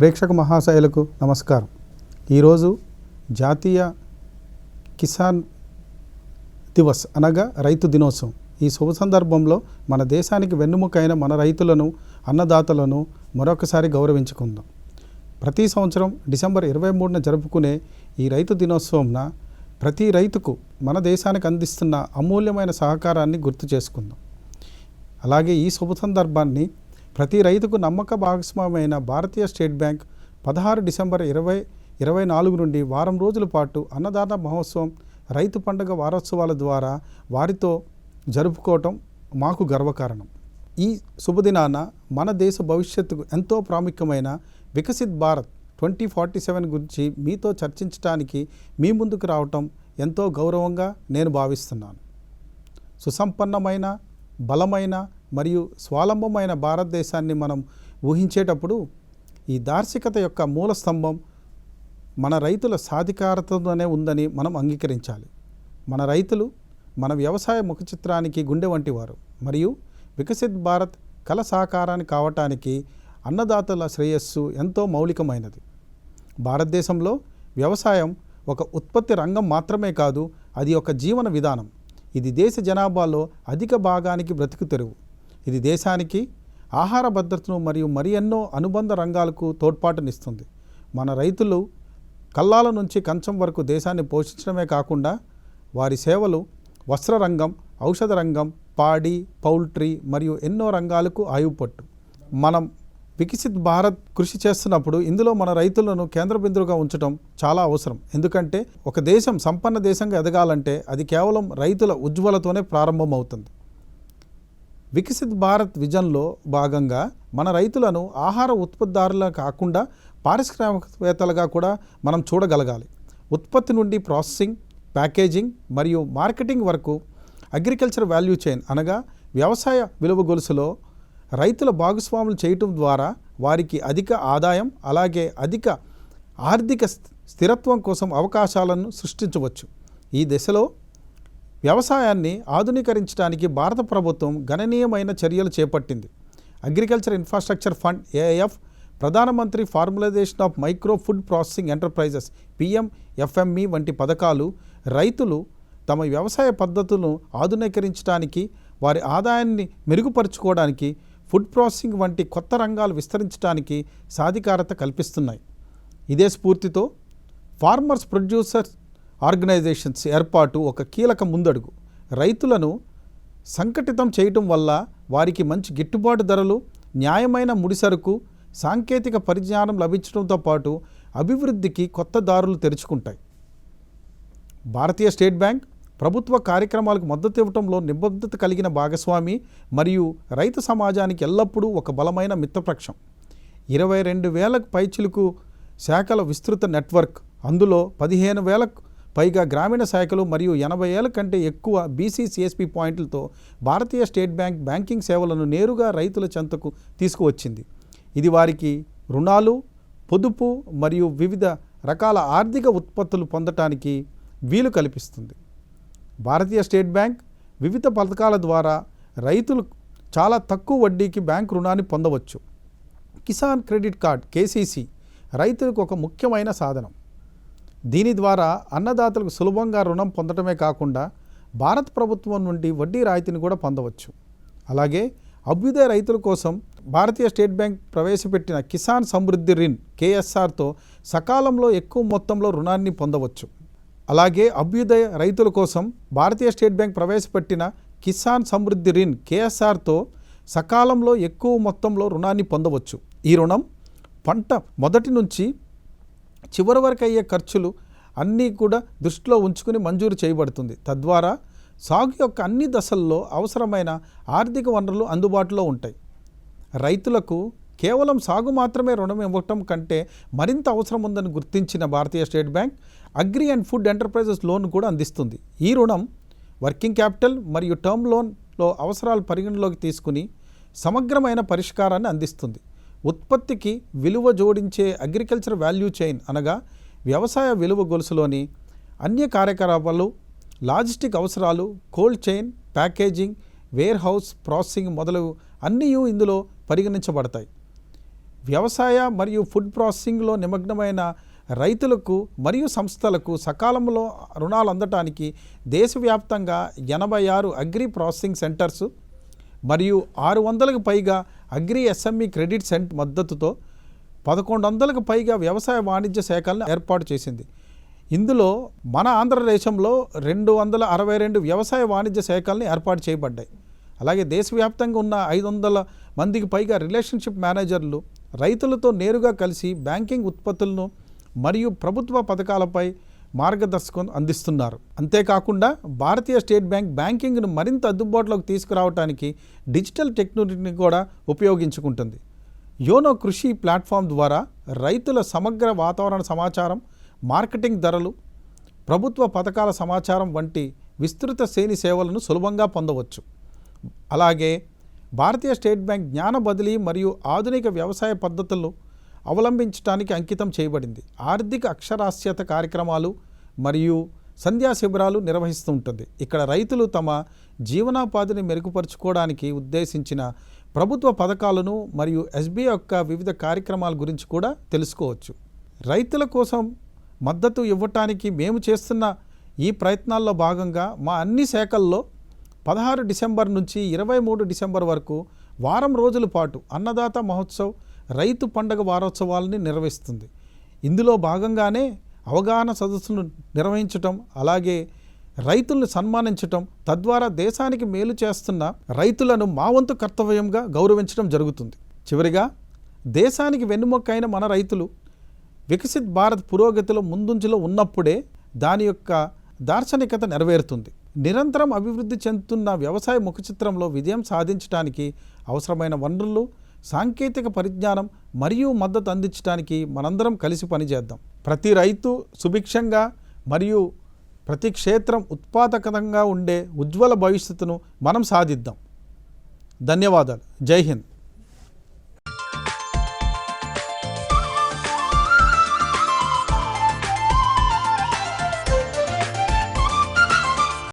ప్రేక్షక మహాశయులకు నమస్కారం. ఈరోజు జాతీయ కిసాన్ దివస్ అనగా రైతు దినోత్సవం. ఈ శుభ సందర్భంలో మన దేశానికి వెన్నుముకైన మన రైతులను అన్నదాతలను మరొకసారి గౌరవించుకుందాం. ప్రతి సంవత్సరం డిసెంబర్ ఇరవై మూడున జరుపుకునే ఈ రైతు దినోత్సవంన ప్రతి రైతుకు మన దేశానికి అందిస్తున్న అమూల్యమైన సహకారాన్ని గుర్తు చేసుకుందాం. అలాగే ఈ శుభ సందర్భాన్ని ప్రతి రైతుకు నమ్మక భాగస్వామైన భారతీయ స్టేట్ బ్యాంక్ పదహారు డిసెంబర్ ఇరవై ఇరవై నాలుగు నుండి వారం రోజుల పాటు అన్నదాత మహోత్సవం రైతు పండుగ వారోత్సవాల ద్వారా వారితో జరుపుకోవటం మాకు గర్వకారణం. ఈ శుభదినాన మన దేశ భవిష్యత్తుకు ఎంతో ప్రాముఖ్యమైన Viksit Bharat twenty forty seven గురించి మీతో చర్చించడానికి మీ ముందుకు రావటం ఎంతో గౌరవంగా నేను భావిస్తున్నాను. సుసంపన్నమైన బలమైన మరియు స్వాలంబమైన భారతదేశాన్ని మనం ఊహించేటప్పుడు ఈ దార్శికత యొక్క మూల స్తంభం మన రైతుల సాధికారతతోనే ఉందని మనం అంగీకరించాలి. మన రైతులు మన వ్యవసాయ ముఖచిత్రానికి గుండె వంటి వారు మరియు వికసిత్ భారత్ కల సాకారాన్ని కావటానికి అన్నదాతల శ్రేయస్సు ఎంతో మౌలికమైనది. భారతదేశంలో వ్యవసాయం ఒక ఉత్పత్తి రంగం మాత్రమే కాదు అది ఒక జీవన విధానం. ఇది దేశ జనాభాలో అధిక భాగానికి బ్రతుకు తెరువు. ఇది దేశానికి ఆహార భద్రతను మరియు మరి ఎన్నో అనుబంధ రంగాలకు తోడ్పాటునిస్తుంది. మన రైతులు కల్లాల నుంచి కంచం వరకు దేశాన్ని పోషించడమే కాకుండా వారి సేవలు వస్త్ర రంగం ఔషధ రంగం పాడి పౌల్ట్రీ మరియు ఎన్నో రంగాలకు ఆయుపట్టు మనం వికసిత్ భారత్ కృషి చేస్తున్నప్పుడు ఇందులో మన రైతులను కేంద్ర బిందువుగా ఉంచడం చాలా అవసరం. ఎందుకంటే ఒక దేశం సంపన్న దేశంగా ఎదగాలంటే అది కేవలం రైతుల ఉజ్వలతోనే ప్రారంభమవుతుంది. వికసిత్ భారత్ విజన్లో భాగంగా మన రైతులను ఆహార ఉత్పత్తిదారులా కాకుండా పారిశ్రామికవేత్తలుగా కూడా మనం చూడగలగాలి. ఉత్పత్తి నుండి ప్రాసెసింగ్ ప్యాకేజింగ్ మరియు మార్కెటింగ్ వరకు అగ్రికల్చర్ వాల్యూ చైన్ అనగా వ్యవసాయ విలువ గొలుసులో రైతుల భాగస్వాములు చేయటం ద్వారా వారికి అధిక ఆదాయం అలాగే అధిక ఆర్థిక స్థిరత్వం కోసం అవకాశాలను సృష్టించవచ్చు. ఈ దిశలో వ్యవసాయాన్ని ఆధునీకరించడానికి భారత ప్రభుత్వం గణనీయమైన చర్యలు చేపట్టింది. Agriculture infrastructure fund AIF Pradhanmantri formalisation of micro food processing enterprises PM FME వంటి పథకాలు రైతులు తమ వ్యవసాయ పద్ధతులను ఆధునీకరించడానికి వారి ఆదాయాన్ని మెరుగుపరుచుకోవడానికి ఫుడ్ ప్రాసెసింగ్ వంటి కొత్త రంగాలు విస్తరించడానికి సాధికారత కల్పిస్తున్నాయి. ఇదే స్ఫూర్తితో ఫార్మర్స్ ప్రొడ్యూసర్స్ ఆర్గనైజేషన్స్ ఏర్పాటు ఒక కీలక ముందడుగు. రైతులను సంఘటితం చేయటం వల్ల వారికి మంచి గిట్టుబాటు ధరలు న్యాయమైన ముడిసరుకు సాంకేతిక పరిజ్ఞానం లభించడంతో పాటు అభివృద్ధికి కొత్త దారులు తెరుచుకుంటాయి. భారతీయ స్టేట్ బ్యాంక్ ప్రభుత్వ కార్యక్రమాలకు మద్దతు ఇవ్వడంలో నిబద్ధత కలిగిన భాగస్వామి మరియు రైతు సమాజానికి ఎల్లప్పుడూ ఒక బలమైన మిత్రపక్షం. ఇరవై రెండు వేలకు పైచిలుకు శాఖల విస్తృత నెట్వర్క్ అందులో పదిహేను వేలకు పైగా గ్రామీణ శాఖలు మరియు ఎనభై ఏళ్ళ కంటే ఎక్కువ బీసీసీఎస్పీ పాయింట్లతో భారతీయ స్టేట్ బ్యాంక్ బ్యాంకింగ్ సేవలను నేరుగా రైతుల చెంతకు తీసుకువచ్చింది. ఇది వారికి రుణాలు పొదుపు మరియు వివిధ రకాల ఆర్థిక ఉత్పత్తులు పొందటానికి వీలు కల్పిస్తుంది. భారతీయ స్టేట్ బ్యాంక్ వివిధ పథకాల ద్వారా రైతులు చాలా తక్కువ వడ్డీకి బ్యాంక్ రుణాన్ని పొందవచ్చు. కిసాన్ క్రెడిట్ కార్డ్ కేసీసీ రైతులకు ఒక ముఖ్యమైన సాధనం. దీని ద్వారా అన్నదాతలకు సులభంగా రుణం పొందడమే కాకుండా భారత ప్రభుత్వం నుండి వడ్డీ రాయితీని కూడా పొందవచ్చు. అలాగే అభ్యుదయ రైతుల కోసం భారతీయ స్టేట్ బ్యాంక్ ప్రవేశపెట్టిన కిసాన్ సమృద్ధి రిన్ కేఎస్ఆర్తో సకాలంలో ఎక్కువ మొత్తంలో రుణాన్ని పొందవచ్చు. అలాగే అభ్యుదయ రైతుల కోసం భారతీయ స్టేట్ బ్యాంక్ ప్రవేశపెట్టిన కిసాన్ సమృద్ధి రిన్ కేఎస్ఆర్తో సకాలంలో ఎక్కువ మొత్తంలో రుణాన్ని పొందవచ్చు. ఈ రుణం పంట మొదటి నుంచి చివరి వరకు అయ్యే ఖర్చులు అన్నీ కూడా దృష్టిలో ఉంచుకుని మంజూరు చేయబడుతుంది. తద్వారా సాగు యొక్క అన్ని దశల్లో అవసరమైన ఆర్థిక వనరులు అందుబాటులో ఉంటాయి. రైతులకు కేవలం సాగు మాత్రమే రుణం ఇవ్వటం కంటే మరింత అవసరం ఉందని గుర్తించిన Bharatiya state bank agri and food enterprises loan కూడా అందిస్తుంది. ఈ రుణం వర్కింగ్ క్యాపిటల్ మరియు టర్మ్ లోన్లో అవసరాలు పరిగణలోకి తీసుకుని సమగ్రమైన పరిష్కారాన్ని అందిస్తుంది. ఉత్పత్తికి విలువ జోడించే అగ్రికల్చర్ వాల్యూ చైన్ అనగా వ్యవసాయ విలువ గొలుసులోని అన్ని కార్యకలాపాలు లాజిస్టిక్ అవసరాలు cold chain packaging warehouse processing మొదలగు అన్నీ ఇందులో పరిగణించబడతాయి. వ్యవసాయ మరియు ఫుడ్ ప్రాసెసింగ్లో నిమగ్నమైన రైతులకు మరియు సంస్థలకు సకాలంలో రుణాలు అందటానికి దేశవ్యాప్తంగా ఎనభై ఆరు అగ్రి ప్రాసెసింగ్ సెంటర్సు మరియు ఆరు వందలకు పైగా అగ్రి ఎస్ఎంఈ క్రెడిట్ సెంట్ మద్దతుతో పదకొండు వందలకు పైగా వ్యవసాయ వాణిజ్య శాఖలను ఏర్పాటు చేసింది. ఇందులో మన ఆంధ్రదేశంలో రెండు వందల అరవై రెండు వ్యవసాయ వాణిజ్య శాఖలను ఏర్పాటు చేయబడ్డాయి. అలాగే దేశవ్యాప్తంగా ఉన్న ఐదు వందల మందికి పైగా రిలేషన్షిప్ మేనేజర్లు రైతులతో నేరుగా కలిసి బ్యాంకింగ్ ఉత్పత్తులను మరియు ప్రభుత్వ పథకాలపై మార్గదర్శకం అందిస్తున్నారు. అంతేకాకుండా భారతీయ స్టేట్ బ్యాంక్ బ్యాంకింగ్ను మరింత అందుబాటులోకి తీసుకురావడానికి డిజిటల్ టెక్నాలజీని కూడా ఉపయోగించుకుంటుంది. యోనో కృషి ప్లాట్ఫామ్ ద్వారా రైతుల సమగ్ర వాతావరణ సమాచారం మార్కెటింగ్ ధరలు ప్రభుత్వ పథకాల సమాచారం వంటి విస్తృత శ్రేణి సేవలను సులభంగా పొందవచ్చు. అలాగే భారతీయ స్టేట్ బ్యాంక్ జ్ఞాన బదిలీ మరియు ఆధునిక వ్యవసాయ పద్ధతుల్లో అవలంబించడానికి అంకితం చేయబడింది. ఆర్థిక అక్షరాస్యత కార్యక్రమాలు మరియు సంధ్యా శిబిరాలు నిర్వహిస్తూ ఉంటుంది ఇక్కడ రైతులు తమ జీవనోపాధిని మెరుగుపరుచుకోవడానికి ఉద్దేశించిన ప్రభుత్వ పథకాలను మరియు ఎస్బీఐ యొక్క వివిధ కార్యక్రమాల గురించి కూడా తెలుసుకోవచ్చు. రైతుల కోసం మద్దతు ఇవ్వటానికి మేము చేస్తున్న ఈ ప్రయత్నాల్లో భాగంగా మా అన్ని శాఖల్లో పదహారు డిసెంబర్ నుంచి ఇరవై మూడు డిసెంబర్ వరకు వారం రోజుల పాటు అన్నదాత మహోత్సవ్ రైతు పండగ వారోత్సవాలని నిర్వహిస్తుంది. ఇందులో భాగంగానే అవగాహన సదస్సులు నిర్వహించటం అలాగే రైతులను సన్మానించటం తద్వారా దేశానికి మేలు చేస్తున్న రైతులను మా వంతు కర్తవ్యంగా గౌరవించడం జరుగుతుంది. చివరిగా దేశానికి వెన్నుమొక్కైన మన రైతులు వికసిత్ భారత్ పురోగతిలో ముందుంచులో ఉన్నప్పుడే దాని యొక్క దార్శనికత నెరవేరుతుంది. నిరంతరం అభివృద్ధి చెందుతున్న వ్యవసాయ ముఖచిత్రంలో విజయం సాధించడానికి అవసరమైన వనరులు సాంకేతిక పరిజ్ఞానం మరియు మద్దతు అందించడానికి మనందరం కలిసి పనిచేద్దాం. ప్రతి రైతు సుభిక్షంగా మరియు ప్రతి క్షేత్రం ఉత్పాదకంగా ఉండే ఉజ్వల భవిష్యత్తును మనం సాధిద్దాం. ధన్యవాదాలు. జై హింద్.